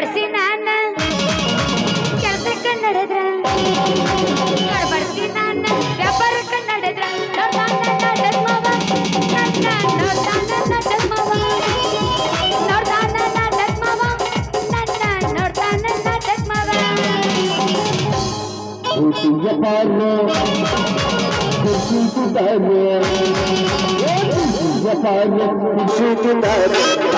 ಬಡಿಸಿ ನಾನ ಕೆಲಸಕ್ಕ ನಡೆದ್ರ ಬಡಿಸಿ ನಾನ ವ್ಯಾಪಾರಕ್ಕ ನಡೆದ್ರ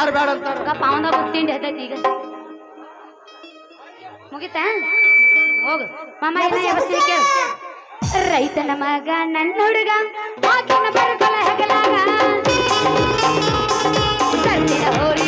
ಯಾರು ಬೇಡ ಅಂತ ಗಪ್ಪ ಅವನ ತಿಂಡಿ ಹತ್ತೈತಿ ಈಗ. ಮುಗಿತಾ? ಹೋಗು. ಮಾಮ ಏನ ಕೇಳು. ರೈತನ ಮಗ ನನ್ನ ಹುಡುಗ ಆಕಿನ ಬರಕಲ ಹೆಗಲಾಗ. ಹೋರಿ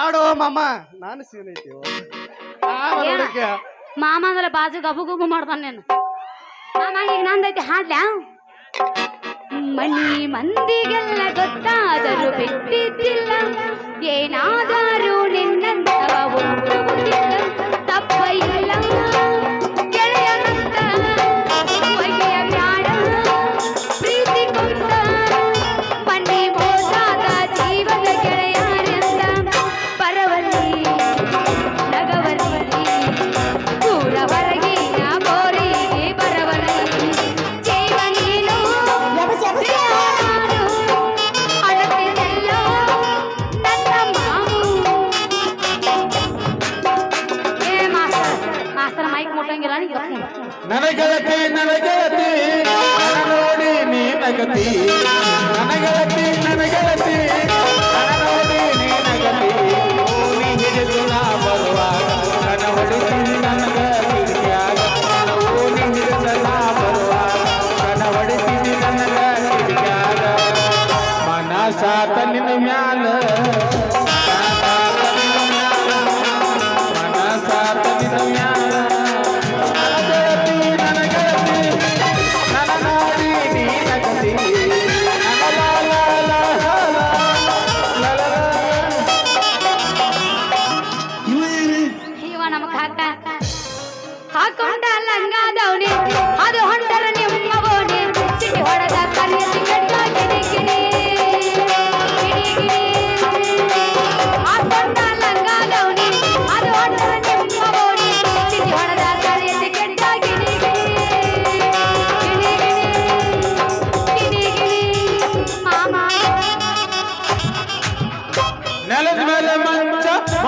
ಆಡೋ ಮಾಮ. ನಾನು ಸೀನ್ ಐತಿ. ಮಾಮ ಅಂದ್ರೆ ಬಾಜು ಗಬು ಗುಬು ಮಾಡ್ತಾನೆ ನಾನು. ಮಾಮ ಈಗ ನಂದೈತಿ ಹಾಡ್ಲ? ಮನಿ ಮಂದಿಗೆಲ್ಲ ಗೊತ್ತಾದರೂ ಬಿಟ್ಟಿದ್ದಿಲ್ಲ. ಏನಾದರೂ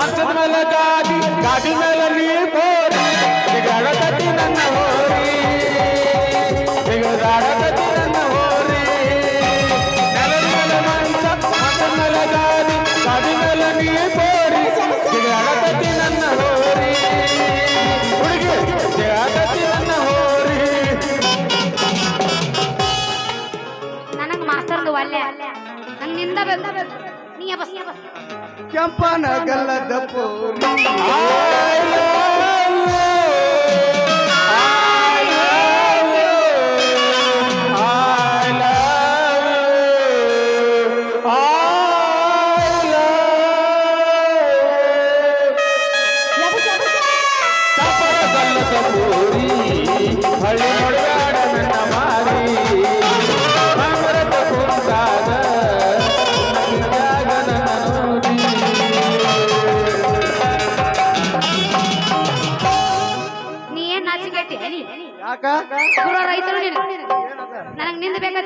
ಮಂಚದ ಮೇಲೆ ಗಾಡಿ ಗಾಡಿ ಮೇಲೆ ನೀ ಬೋರಿ ಬಿಗಡಗತಿ ನನ್ನ ಹೋರಿ. ಬಿಗಡಗತಿ ನನ್ನ ಹೋರಿ. ನೆಲದ ಮೇಲೆ ಮಂಚ ಮಂಚದ ಮೇಲೆ ಗಾಡಿ ಗಾಡಿ ಮೇಲೆ ನೀ ಬೋರಿ ಬಿಗಡಗತಿ ನನ್ನ ಹೋರಿ. ಹುಡುಗಿ ಬಿಗಡಗತಿ ನನ್ನ ಹೋರಿ. ನನಗೆ ಮಾಸ್ತರ್ದು ಒಲ್ಲೆ. ನಂಗೆ ನಿಂದ ಬೆಂದ ನೀ ಬಸ್ ಬಸ್ ಕೆಂಪನ ಗಲ್ಲದ ಪೋರಿ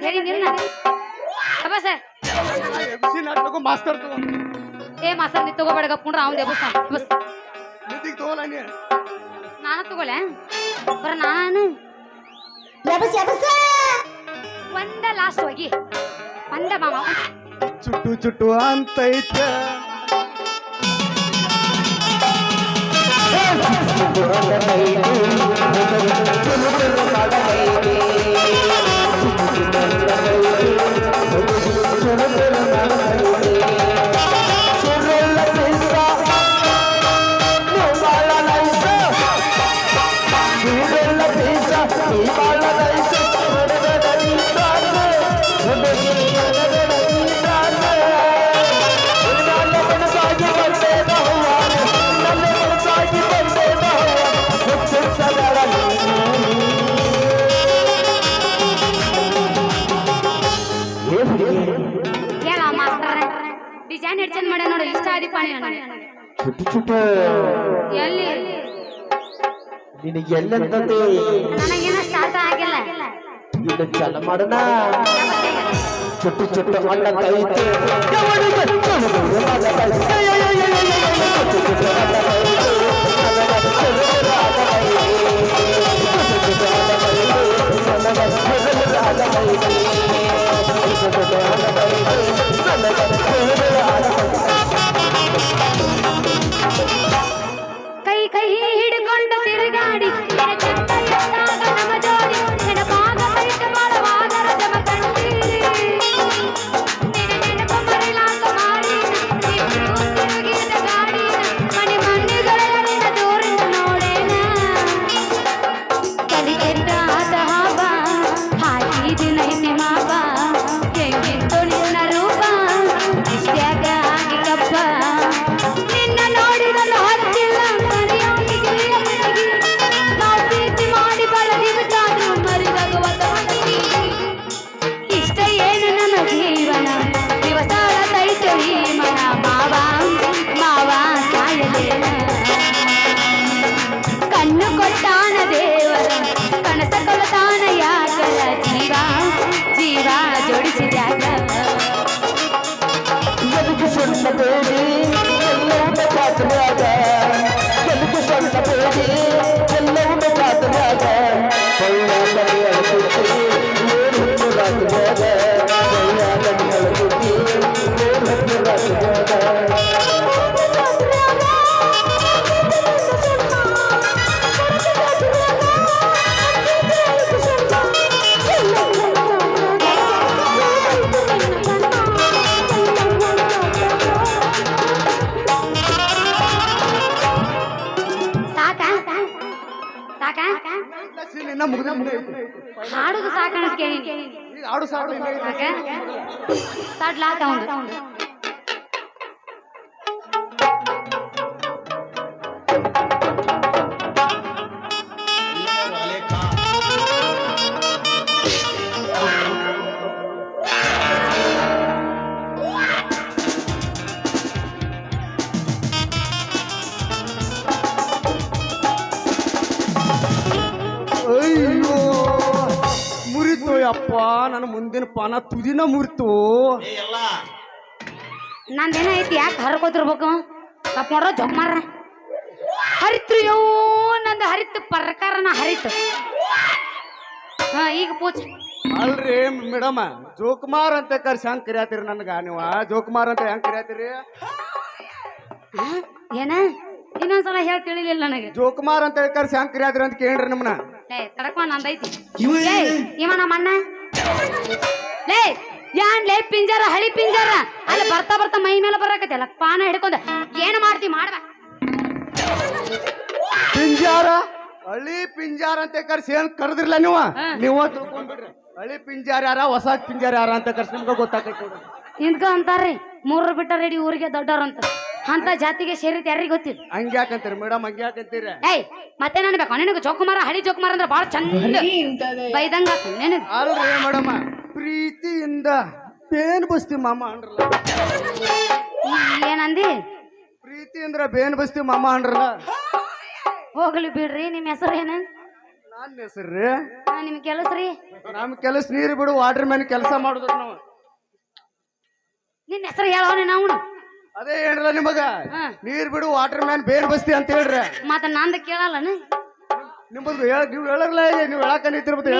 ಹೇಳಿ ನಿನ್ನ ಎಬ್ಸಿ ನಾಟಕ ಮಾಸ್ತರ್ ತಗೋ ಏ ಮಾಸ್ತರ್ ನೀ ತಗೋಬೇಡ ಗಪ್ಕೊಂಡ್ರ ಅವ್ನ್ ಎಬ್ಬಸ ಬಸ್. ತಗೋಲ ನೀ. ನಾನು ತಗೊಳೆ ಬರ ನಾನು? ಒಂದ ಲಾಸ್ಟ್ ಹೋಗಿ. ಒಂದ ಮಾಮ. ಚುಟ್ಟು ಚುಟ್ಟು ಅಂತೈತೆ. ಹೇಳ ಡಿಸೈನ್ ಹೆಚ್ಚನ್ ಮಾಡ್ಯ ನೋಡು ಇಷ್ಟ ಆದಿ ಪಾಣಿ ನನಗೆ ಚುಟ್ಟು ಚುಟ್ಟು. ಎಲ್ಲಿ? ನಿನಗೆ ಎಲ್ಲಂತಂದೆ ನನಗೇನ ಸ್ಟಾರ್ಟ್ ಆಗಿಲ್ಲ. ಇದು ಚಲ ಮಾಡೋಣ. ಚುಟ್ಟು ಚುಟ್ಟು ಅಣ್ಣ ಕೈತೆ ಯವನಿಗೆ ಚುಡುಗುಡು ಕೈ ಕೈ ಹಿಡ್ಕೊಂಡು ತಿರುಗಾಡಿ. राधे ಸಾಕ? ಇನ್ನ ಮುಗಿದ ಹಾಡುದು ಕೇಳಿ ಆಡು ಸಾಕ ಸಾಡ್ಲಾತ ಯಪ್ಪ ನನ್ನ ಮುಂದಿನ ಪಾನ ತುದಿನ ಮುರಿತು. ನಂದೇನ ಐತಿ ಯಾಕೆ ಹರ್ಕೋತಿರ್ಬೇಕು ತಪ್ಪ ನೋಡ್ರ ಜೋಕ್ ಮಾಡ್ರ ಹರಿತ್ರು ಯೋ ನಂದು ಹರಿತು ಪ್ರಕಾರನ ಹರಿತು. ಹಾ ಈಗ ಪೂಜೆ. ಅಲ್ರಿ ಮೇಡಮ್ ಜೋಕುಮಾರ್ ಅಂತ ಕರ್ಸಿ ಹಂಗ್ ಕರಿಯಾತಿರಿ ನನ್ಗ ನೀವ? ಜೋಕುಮಾರ್ ಅಂತ ಹೆಂಗ್ ಕರಿಯಾತಿರಿ? ಏನ? ಇನ್ನೊಂದ್ಸಲ ಹೇಳಿ ತಿಳಿಲಿಲ್ಲ ನನಗೆ. ಜೋಕುಮಾರ್ ಅಂತ ಕರ್ಸಿ ಹಂಗ್ ಕರಿಯಾತಿರಿ ಅಂತ ಕೇಳ್ರಿ ನಮ್ಮನ್ನ ಏ ತಡಕ ನಂದೈತಿ. ಇವ ನಮ್ಮ ಅಣ್ಣ. ಲೇ ಯಾನ್ ಲೇ ಪಿಂಜಾರ ಹಳಿ ಪಿಂಜಾರ. ಅಲ್ಲಿ ಬರ್ತಾ ಬರ್ತಾ ಮೈ ಮೇಲೆ ಬರಾಕತ್ತಲ್ಲ ಪಾನ ಹಿಡ್ಕೊಂಡ ಏನು ಮಾಡ್ತಿ ಮಾಡ ಪಿಂಜಾರ ಹಳಿ ಪಿಂಜಾರ ಅಂತ ಕರ್ಸಿ ಏನ್ ಕರೆದಿರ್ಲ ನೀವು. ನೀವು ತಿಳ್ಕೊಂಡ್ಬಿಡ್ರಿ. ಹಳಿ ಪಿಂಜಾರ ಯಾರ ಹೊಸ ಪಿಂಜಾರ ಯಾರ ಅಂತ ಕರ್ಸಿ ನಿಮ್ಗೆ ಗೊತ್ತಾಗ್ತೈತೆ ಹಿಂದ್ಕ ಅಂತಾರ್ರಿ. ಮೂರು ಬಿಟ್ಟ ರೆಡಿ ಊರಿಗೆ ದೊಡ್ಡವ್ರ ಅಂತ ಅಂತ ಜಾತಿಗೆ ಸೇರಿದ ಯಾರಿಗೆ ಗೊತ್ತಿಲ್ಲ. ಹಂಗ್ಯಾಕಂತೀರಿ ಮೇಡಮ್ ಹಂಗ್ಯಾಕಂತೀರಿ? ಏಯ್ ಮತ್ತೆ ನನ್ಬೇಕು ನಿನಗೆ ಜೋಕುಮಾರ ಹಳಿ ಜೋಕುಮಾರ ಅಂದ್ರೆ ಬಹಳ ಚಂದ ಬೈದಂಗ ಮೇಡಮ್ಮ ಅಲ್ರಿ ಮೇಡಮ್ ಪ್ರೀತಿಯಿಂದ ಬೇನ್ ಬಸ್ತಿ ಮಾಮ ಅಂದ್ರಲ್ಲ. ಏನಂದಿ? ಪ್ರೀತಿ ಅಂದ್ರ ಬೇನ್ ಬಸ್ತಿ ಮಾಮ ಅಂದ್ರಲ್ಲ. ಹೋಗ್ಲಿ ಬಿಡ್ರಿ ನಿಮ್ ಹೆಸರು ಏನ? ನನ್ನ ಹೆಸರ್ರಿ ನಿಮ್ ಕೆಲಸ ರೀ? ನಮ್ ಕೆಲಸ ನೀರು ಬಿಡು ವಾಟರ್ ಮ್ಯಾನ್ ಕೆಲಸ ಮಾಡುದ್ರ ನಾವು. ನಿನ್ನ ಹೆಸರು ಹೇಳೋಣ ನಾವು ಅದೇ ಹೇಳ್ರ ನಿಮಗ. ನೀರ್ ಬಿಡು ವಾಟರ್ ಮ್ಯಾನ್ ಬೇರ್ ಬಸ್ತಿ ಅಂತ ಹೇಳ್ರಿ. ಮತ್ತ ನಂದ ಕೇಳಲ್ಲನ? ನಿಮ್ಮದು ಹೇಳ- ನೀವು ಹೇಳರ್ಲ ನೀವು ಹೇಳಕ ನಿಂತಿರ್ಬೋದು ನೀ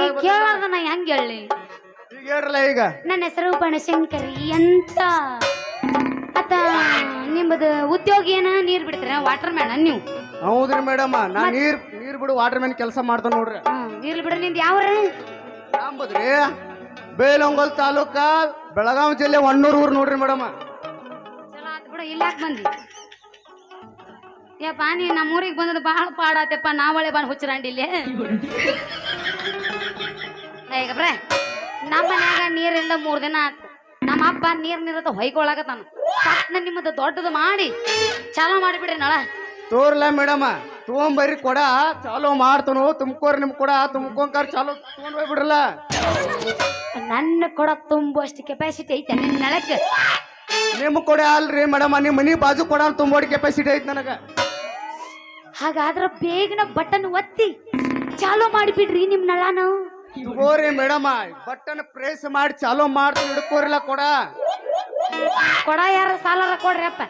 ಹೆಂಗ್ ಹೇಳಿ ಈಗ ಹೇಳ್ರಲ್ಲ ಈಗ. ನನ್ನ ಹೆಸರು ಬನಶಂಕರಿ ಅಂತ ಅತ್ತ ನಿಮ್ಮದು ಉದ್ಯೋಗ ಏನ? ನೀರ್ ಬಿಡ್ತೀರ? ವಾಟರ್ ಮ್ಯಾನ್ ನೀವು? ಹೌದ್ರಿ ಮೇಡಮ್ ನಾ ನೀರ್ ನೀರ್ ಬಿಡು ವಾಟರ್ ಮ್ಯಾನ್ ಕೆಲಸ ಮಾಡ್ತಾನ ನೋಡ್ರಿ. ನೀರ್ ಬಿಡ್ರಿ ನಿಂದ ಯಾವ್ರಿ? ಅಂಬದ್ರಿ ಬೇಲೊಂಗಲ್ ತಾಲೂಕ ಬೆಳಗಾವಿ ಜಿಲ್ಲೆ ಒಣ್ಣೂರು ಊರು ನೋಡ್ರಿ ಮೇಡಮ್. ಬಿಡು ಇಲ್ಲಿ ಯಾಕೆ ಬಂದಿ ಯಪ್ಪ ನೀ ನಮ್ಮೂರಿಗೆ ಬಂದದ್ದು ಭಾಳ ಪಾಡಾತಪ್ಪ ನಾವಳೆ ಬಂದು ಹುಚ್ಚರಂಡಿಲ್ಲಿ ಈಗ ಬ್ರೆ ನಮ್ಮ ಮನ್ಯಾಗ ನೀರಿಲ್ಲ ಮೂರು ದಿನ ಆತು. ನಮ್ಮ ಅಪ್ಪ ನೀರು ನೀರತ್ತ ಹೊಯ್ಕೊಳಕತ್ತಾನ. ಪಟ್ನ ನಿಮ್ಮದು ದೊಡ್ಡದು ಮಾಡಿ ಚಾಲೋ ಮಾಡಿಬಿಡ್ರಿ ನಳ. ತೋರ್ಲ ಮೇಡಮ್ ತೊಗೊಂಬರ್ರಿ ಕೊಡ ಚಾಲೋ ಮಾಡ್ತನು ತುಮ್ಕೋರಿ ನಿಮ್ ಕೊಡ ತುಂಬ್ಕೊಂಕರ್ ಚಾಲೋ ತಗೊಂಡ್ ಹೋಗ್ಬಿಡ್ರಲ್ಲ. ನನ್ನ ಕೊಡ ತುಂಬುವಷ್ಟು ಕೆಪಾಸಿಟಿ ಐತೆ ನಿನ್ನ ನಳಕ್ಕೆ ನಿಮ್ ಕೊಡ ಅಲ್ರಿ ಮೇಡಮ್ ನಿಮ್ ಮನಿ ಬಾಜು ಕೊಡ ತುಂಬೋಡಿ ಕೆಪಾಸಿಟಿ ಐತ್ ನನಗ. ಹಾಗಾದ್ರ ಬೇಗನ ಬಟನ್ ಒತ್ತಿ ಚಾಲೋ ಮಾಡಿಬಿಡ್ರಿ ನಿಮ್ ನಳಾನ. ತಗೋರಿ ಮೇಡಮ್ ಬಟನ್ ಪ್ರೆಸ್ ಮಾಡಿ ಚಾಲೋ ಮಾಡಿ ಹಿಡ್ಕೋರಿಲ್ಲ ಕೊಡ. ಕೊಡ ಯಾರ ಸಾಲಾರ ಕೊಡ್ರಿ ಅಪ್ಪ.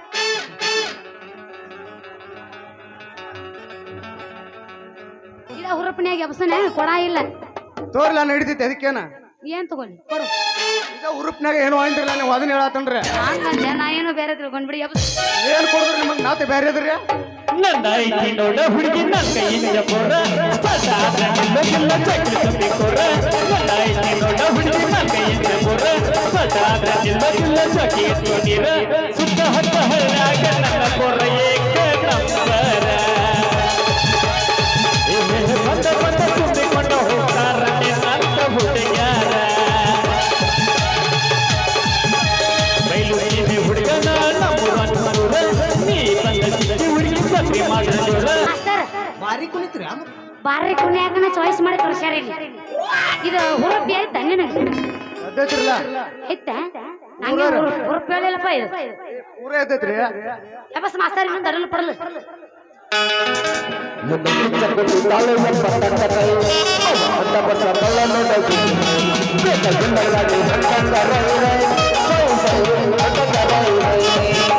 ಇಲ್ಲ ಹುರಪನ್ಯಾಗ ಎಬ್ಸನೆ ಕೊಡ ಇಲ್ಲ. ತೋರ್ಲ ನಡಿತೈತಿ ಅದಕ್ಕೇನ. ಏನ್ ತಗೊಳ್ಳಿ ಕೊಡು. ಉರುಪ್ನಾಗ ಏನೋ ಅಂದ್ರಲ್ಲ ನೀವು ಅದನ್ನ ಹೇಳತ್ತನ್ರಿ ಹಂಗಂದೆ ನಾ ಏನೋ ಬೇರೆ ತಿಳ್ಕೊಂಡ್ಬಿಡಿ ಯಪ್ಪ ಏನ್ ಕೊಡಿದ್ರು ನಿಮಗ್ ನಾತೆ ಬೇರೆ ನೋಡ ಹುಡುಗಿ ನನ್ನ ಕೈಯಿಂದ ಕೊರ ಚಕ್ರಿ ಕೊರ ನಂದಾಯ್ತಿ ನೋಡ ಹುಡುಗಿ ನನ್ನ ಕೈಯಿಂದ ಕೊರ ಸುತ್ತ ಹತ್ತ ನನ್ನ ಕೊರ ಏಕ ನಂಬರ ಬಾರಿ ಕುಣ್ಯಾಕನ ಚಾಯ್ಸ್ ಮಾಡಿ ಕಳ್ಸ್ಯಾರ ಇಲ್ಲಿ. ಇದು ಹುರಪ್ಪಿ ಆಯ್ತಾ ನಿನಗೆ ಐತ. ನಂಗೆ ಹುರಪಿ ಹೇಳಿಲ್ಲಪ್ಪ ಇದು. ಊರ ಎದ್ದೈತ್ರಿ ಎಬಸ್ ಮಾಸ್ತರ್ ಇನ್ನೊಂದು ಅರಳು ಪಡಲು. ನಾ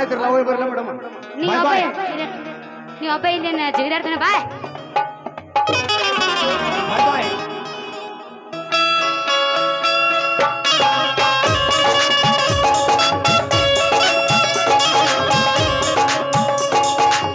ಆಯ್ತ್ರಲ್ಲ ಹೋಗಿ ಬರಲ್ಲ ಮೇಡಮ್. ನೀವ್ ಒಬ್ಬ ನೀವ್ ಒಬ್ಬ ಇಲ್ಲಿ ಜಿಗಿದಾಡ್ತಾನೆ? ಬಾಯ್.